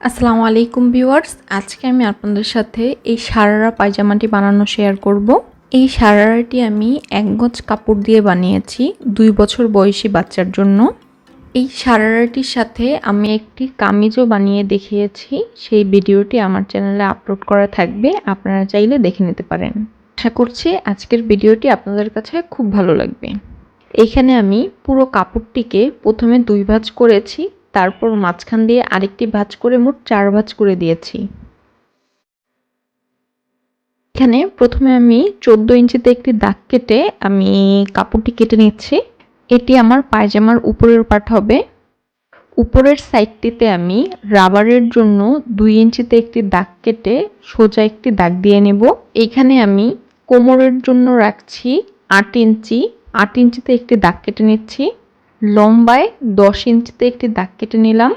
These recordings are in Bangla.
আসসালামু আলাইকুম ভিউয়ার্স, আজকে আমি আপনাদের সাথে এই সারারা পায়জামাটি বানানো শেয়ার করব। এই সারারাটি আমি এক গজ কাপড় দিয়ে বানিয়েছি দুই বছর বয়সী বাচ্চার জন্য। এই সারারাটির সাথে আমি একটি কামিজও বানিয়ে দেখিয়েছি, সেই ভিডিওটি আমার চ্যানেলে আপলোড করা থাকবে, আপনারা চাইলে দেখে নিতে পারেন। আশা করছি আজকের ভিডিওটি আপনাদের কাছে খুব ভালো লাগবে। এইখানে আমি পুরো কাপড়টিকে প্রথমে দুই ভাঁজ করেছি তারপর মাঝখান দিয়ে আরেকটি ভাঁজ করে মোট চার ভাঁজ করে দিয়েছি। এখানে প্রথমে আমি চোদ্দ ইঞ্চিতে একটি দাগ কেটে আমি কাপড়টি কেটে নিচ্ছি। এটি আমার পায়জামার উপরের পার্ট হবে। উপরের সাইডটিতে আমি রাবারের জন্য দুই ইঞ্চিতে একটি দাগ কেটে সোজা একটি দাগ দিয়ে নেব। এইখানে আমি কোমরের জন্য রাখছি আট ইঞ্চি। আট ইঞ্চিতে একটি দাগ কেটে নিচ্ছি। লম্বায় দশ ইঞ্চিতে একটি দাগ কেটে নিলাম।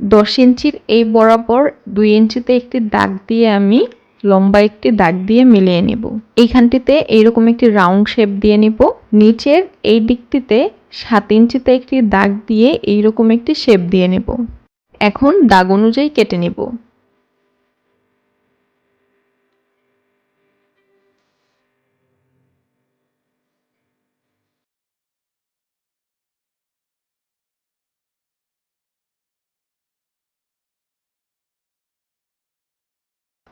দশ ইঞ্চির এই বরাবর দুই ইঞ্চিতে একটি দাগ দিয়ে আমি লম্বা একটি দাগ দিয়ে মিলিয়ে নেব। এইখানটিতে এইরকম একটি রাউন্ড শেপ দিয়ে নেব। নিচের এই দিকটিতে সাত ইঞ্চিতে একটি দাগ দিয়ে এইরকম একটি শেপ দিয়ে নেব। এখন দাগ অনুযায়ী কেটে নেব।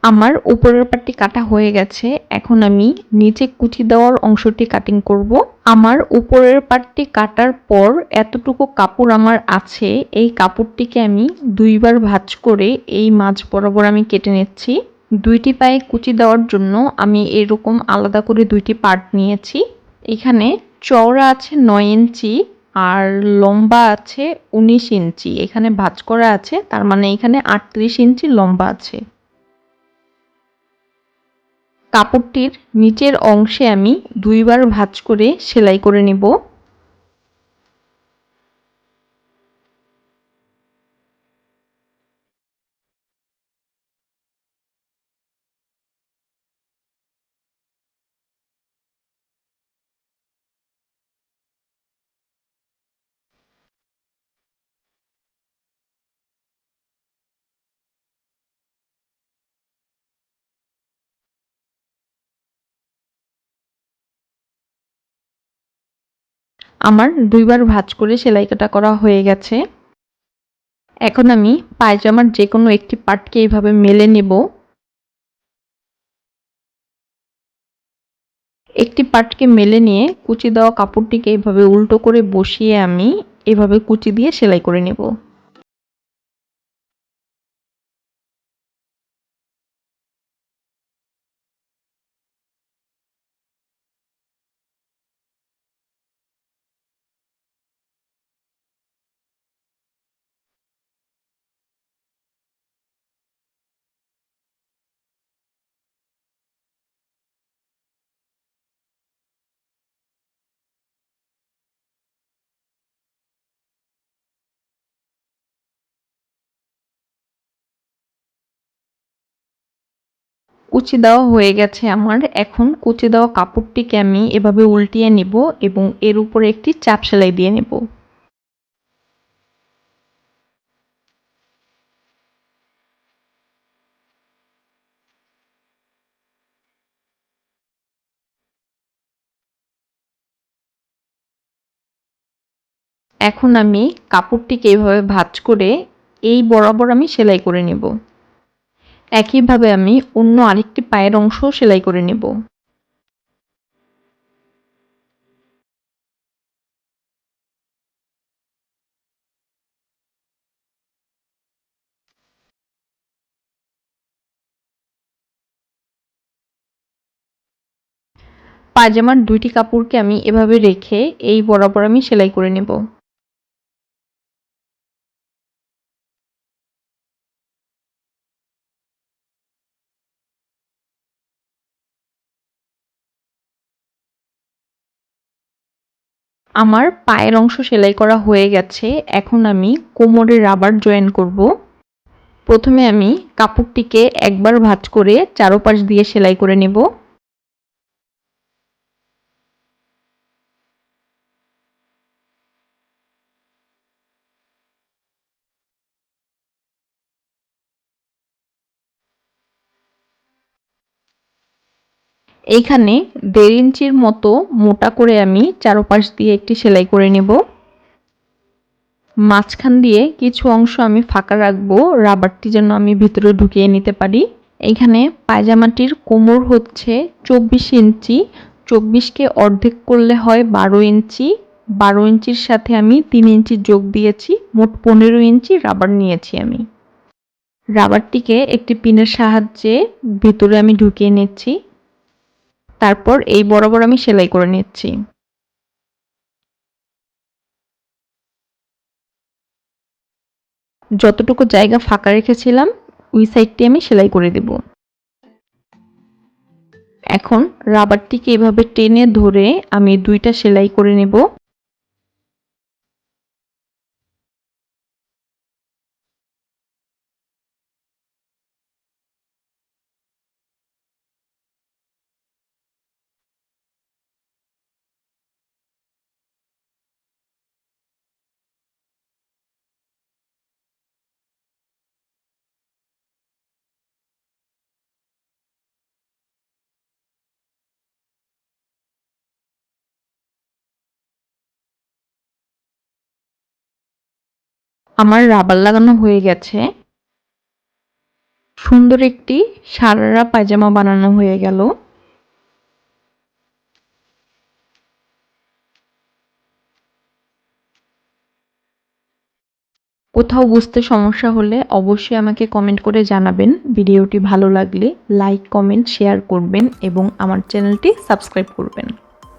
আমার উপরের পাটটি কাটা হয়ে গেছে, এখন আমি নিচে কুচি দেওয়ার অংশটি কাটিং করব। আমার উপরের পাটটি কাটার পর এতটুকু কাপড় আমার আছে, এই কাপড়টিকে আমি দুইবার ভাঁজ করে এই মাছ বরাবর আমি কেটে নিচ্ছি। দুইটি পায়ে কুচি দেওয়ার জন্য আমি এরকম আলাদা করে দুইটি পার্ট নিয়েছি। এখানে চওড়া আছে নয় ইঞ্চি আর লম্বা আছে উনিশ ইঞ্চি। এখানে ভাঁজ করা আছে, তার মানে এখানে আটত্রিশ ইঞ্চি লম্বা আছে। কাপড়টির নিচের অংশে আমি দুইবার ভাঁজ করে সেলাই করে নেব। আমার দুইবার ভাঁজ করে সেলাই কাটা করা হয়ে গেছে। এখন আমি পায়জামার যে কোনো একটি পার্টকে এইভাবে মেলে নেব। একটি পার্টকে মেলে নিয়ে কুচি দেওয়া কাপড়টিকে এইভাবে উল্টো করে বসিয়ে আমি এভাবে কুচি দিয়ে সেলাই করে নেব। কুচি দেওয়া হয়ে গেছে আমার। এখন কুচি দেওয়া কাপড়টিকে আমি এভাবে উল্টিয়ে নিব এবং এর উপরে একটি চাপ সেলাই দিয়ে নেব। এখন আমি কাপড়টিকে এইভাবে ভাঁজ করে এই বরাবর আমি সেলাই করে নেব। একইভাবে আমি অন্য আরেকটি পায়ের অংশ সেলাই করে নেব। পায়জামার দুইটি কাপড়কে আমি এভাবে রেখে এই বরাবর আমি সেলাই করে নেব। আমার পায়ের অংশ সেলাই করা হয়ে গেছে। এখন আমি কোমরের রাবার জয়েন করব। প্রথমে আমি কাপড়টিকে একবার ভাঁজ করে চারোপাশ দিয়ে সেলাই করে নেব। এইখানে দেড় ইঞ্চির মতো মোটা করে আমি চারোপাশ দিয়ে একটি সেলাই করে নেব। মাঝখান দিয়ে কিছু অংশ আমি ফাঁকা রাখব, রাবারটি যেন আমি ভিতরে ঢুকিয়ে নিতে পারি। এইখানে পায়জামাটির কোমর হচ্ছে চব্বিশ ইঞ্চি। চব্বিশকে অর্ধেক করলে হয় বারো ইঞ্চি। বারো ইঞ্চির সাথে আমি তিন ইঞ্চি যোগ দিয়েছি, মোট পনেরো ইঞ্চি রাবার নিয়েছি আমি। রাবারটিকে একটি পিনের সাহায্যে ভিতরে আমি ঢুকিয়ে নিচ্ছি। তারপর এই বরাবর আমি সেলাই করে নিচ্ছি। যতটুকু জায়গা ফাঁকা রেখেছিলাম, ওই সাইডটি আমি সেলাই করে দেব। এখন রাবারটিকে এভাবে টেনে ধরে আমি দুইটা সেলাই করে নেব। আমার রাবার লাগানো হয়ে গেছে। সুন্দর একটি সারারা পায়জামা বানানো হয়ে গেল। কোথাও বুঝতে সমস্যা হলে অবশ্যই আমাকে কমেন্ট করে জানাবেন। ভিডিওটি ভালো লাগলে লাইক কমেন্ট শেয়ার করবেন এবং আমার চ্যানেলটি সাবস্ক্রাইব করবেন।